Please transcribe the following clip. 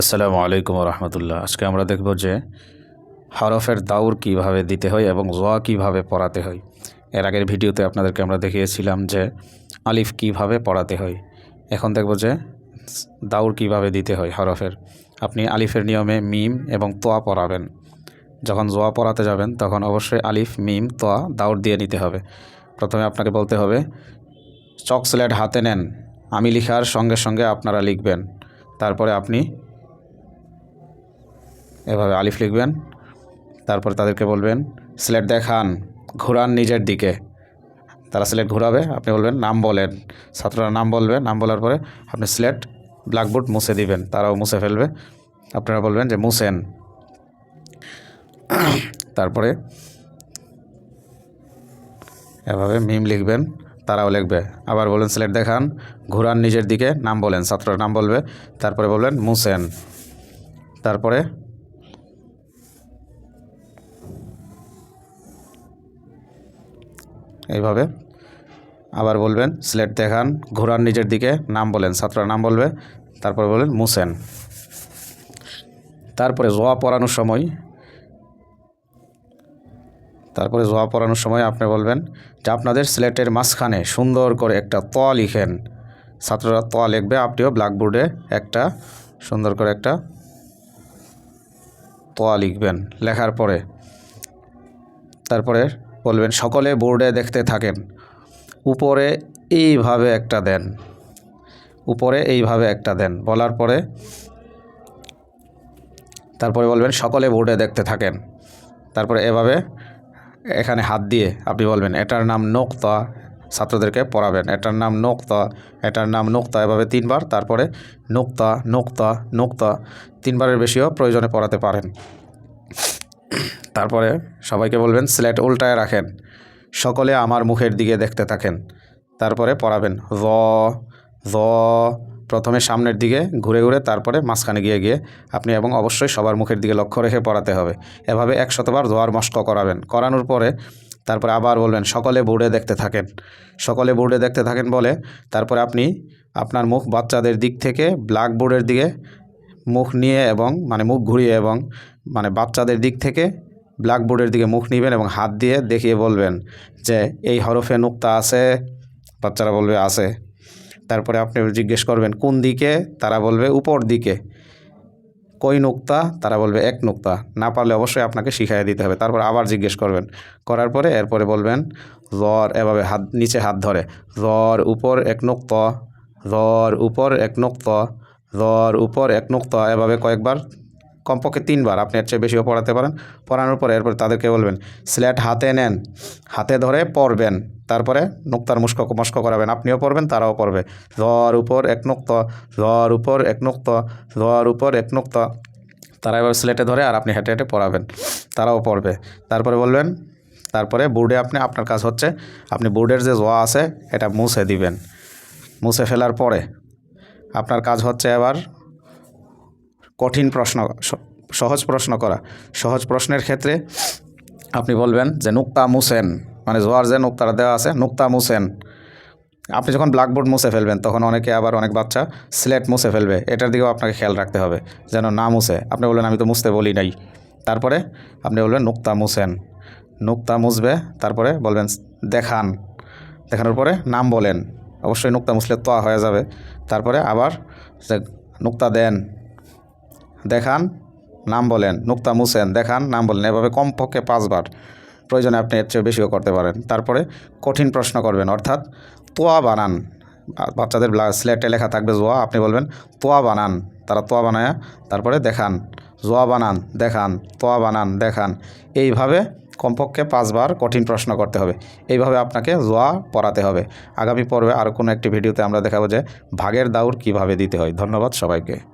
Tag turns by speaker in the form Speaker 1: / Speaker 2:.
Speaker 1: আসসালামু আলাইকুম রহমতুল্লাহ আজকে আমরা দেখব যে হরফের দাউর কীভাবে দিতে হয় এবং জোয়া কীভাবে পড়াতে হয়। এর আগের ভিডিওতে আপনাদেরকে আমরা দেখিয়েছিলাম যে আলিফ কীভাবে পড়াতে হয়। এখন দেখব যে দাউর কীভাবে দিতে হয় হরফের। আপনি আলিফের নিয়মে মিম এবং তোয়া পড়াবেন। যখন জোয়া পড়াতে যাবেন, তখন অবশ্যই আলিফ, মিম তোয়া দাউর দিয়ে নিতে হবে। প্রথমে আপনাকে বলতে হবে চক স্লেট হাতে নেন, আমি লিখার সঙ্গে সঙ্গে আপনারা লিখবেন। তারপরে আপনি এভাবে আলিফ লিখবেন, তারপর তাদেরকে বলবেন স্লেট দেখান, ঘোরান নিজের দিকে। তারা স্লেট ঘোরাবে, আপনি বলবেন, নাম বলেন। ছাত্ররা নাম বলবে, নাম বলার পরে আপনি স্লেট ব্ল্যাকবোর্ড মুছে দিবেন, তারাও মুছে ফেলবে। আপনারা বলবেন যে, মুছেন। তারপরে এভাবে মিম লিখবেন, তারাও লিখবে। আবার বলেন স্লেট দেখান, ঘোরান নিজের দিকে। নাম বলেন, ছাত্ররা নাম বলবে, তারপরে বলবেন, মুছেন। তারপরে এইভাবে। আবার বলবেন স্লেট দেখান ঘোরান নিজের দিকে নাম বলেন, ছাত্ররা নাম বলবে, তারপরে বলবেন, মুসেন। তারপরে জোয়া পড়ানোর সময়, তারপরে জোয়া পড়ানোর সময় আপনি বলবেন যে আপনাদের স্লেটের মাঝখানে সুন্দর করে একটা ত লিখেন। ছাত্ররা ত লিখবে, আপনিও ব্ল্যাকবোর্ডে একটা সুন্দর করে একটা ত লিখবেন, লেখার পরে। তারপরে বলবেন, সকলে বোর্ডে দেখতে থাকেন। উপরে এইভাবে একটা দেন। উপরে এইভাবে একটা দেন। বলার পরে তারপরে বলবেন, সকলে বোর্ডে দেখতে থাকেন। তারপরে এভাবে এখানে হাত দিয়ে আপনি বলবেন, এটার নাম নোক্তা। ছাত্রদেরকে পড়াবেন, এটার নাম নোক্তা। এটার নাম নোক্তা। এভাবে তিনবার, তারপরে নোক্তা নোক্তা নোক্তা। তিনবারের বেশিও প্রয়োজনে পড়াতে পারেন। তারপরে সবাইকে বলবেন, স্লেট উল্টায় রাখেন। সকলে আমার মুখের দিকে দেখতে থাকেন। তারপরে পড়াবেন র র প্রথমে সামনের দিকে ঘুরে ঘুরে, তারপরে মাঝখানে গিয়ে গিয়ে আপনি এবং অবশ্যই সবার মুখের দিকে লক্ষ্য রেখে পড়াতে হবে। এভাবে একশতবার দোয়ার মস্ক করাবেন। করানোর পরে তারপরে আবার বলবেন, সকলে বোর্ডে দেখতে থাকেন। সকলে বোর্ডে দেখতে থাকেন বলে তারপরে আপনি আপনার মুখ বাচ্চাদের দিক থেকে ব্ল্যাকবোর্ডের দিকে মুখ নিয়ে এবং মানে মুখ ঘুরিয়ে এবং মানে বাচ্চাদের দিক থেকে ব্ল্যাকবোর্ডের দিকে মুখ নেবেন এবং হাত দিয়ে দেখিয়ে বলবেন যে এই হরফে নুক্তা আছে, বাচ্চারা বলবে আছে। তারপরে আপনি জিজ্ঞেস করবেন, কোন দিকে? তারা বলবে উপর দিকে। কই নুক্তা? তারা বলবে এক নুক্তা। না পারলে অবশ্যই আপনাকে শিখাই দিতে হবে। তারপর আবার জিজ্ঞেস করবেন। করার পরে এরপরে বলবেন র এভাবে হাত, নিচে হাত ধরে। রর উপর এক নুক্ত, রর উপর এক নুক্ত, রর উপর এক নুক্ত, এভাবে কয়েকবার কমপক্ষে তিনবার, আপনি এর চেয়ে বেশিও পড়াতে পারেন। পড়ানোর পরে এরপর তাদেরকে বলবেন, স্লেট হাতে নেন, হাতে ধরে পড়বেন, তারপরে নুক্তার মুস্ক মস্ক করাবেন। আপনিও পড়বেন, তারাও পড়বে। রর উপর এক নুক্ত রর উপর এক নুক্ত রর উপর এক নুক্ত। তারা এবার স্লেটে ধরে আর আপনি হেঁটে হেঁটে পড়াবেন, তারাও পড়বে। তারপরে বলবেন, তারপরে বোর্ডে আপনি, আপনার কাজ হচ্ছে, আপনি বোর্ডের যে জোয়া আছে, এটা মুছে দিবেন। মুছে ফেলার পরে আপনার কাজ হচ্ছে এবার কঠিন প্রশ্ন, সহজ প্রশ্ন করা। সহজ প্রশ্নের ক্ষেত্রে আপনি বলবেন যে, নুক্তা মুসেন। মানে জোয়ার যে নুক্তারা দেওয়া আছে, নুক্তা মুসেন। আপনি যখন ব্ল্যাকবোর্ড মুছে ফেলবেন, তখন অনেকে আবার অনেক বাচ্চা স্লেট মুছে ফেলবে। এটার দিকেও আপনাকে খেয়াল রাখতে হবে, যেন না মুছে। আপনি বলবেন, আমি তো মুছতে বলি নাই। তারপরে আপনি বলবেন, নুক্তা মুছেন নুক্তা মুছবে, তারপরে বলবেন, দেখান। দেখানোর পরে নাম বলেন। অবশ্যই নুক্তা মুছলে তোয়া হয়ে যাবে। তারপরে আবার নুক্তা দেন। দেখান, নাম বলেন। নুক্তা মুছেন দেখান, নাম বলেন। এভাবে কমপক্ষে পাঁচবার। প্রয়োজনে আপনি এর চেয়ে বেশিও করতে পারেন। তারপরে কঠিন প্রশ্ন করবেন, অর্থাৎ তোয়া বানান। বাচ্চাদের স্লেটে লেখা থাকবে জোয়া, আপনি বলবেন, তোয়া বানান। তারা তোয়া বানায় তারপরে দেখান, জোয়া বানান, দেখান, তোয়া বানান, দেখান। এইভাবে কমপক্ষে পাঁচবার কঠিন প্রশ্ন করতে হবে। এইভাবে আপনাকে জোয়া পড়াতে হবে। আগামী পর্বে আরও কোনো একটি ভিডিওতে আমরা দেখাবো যে ভাগের দাউর কীভাবে দিতে হয়। ধন্যবাদ সবাইকে।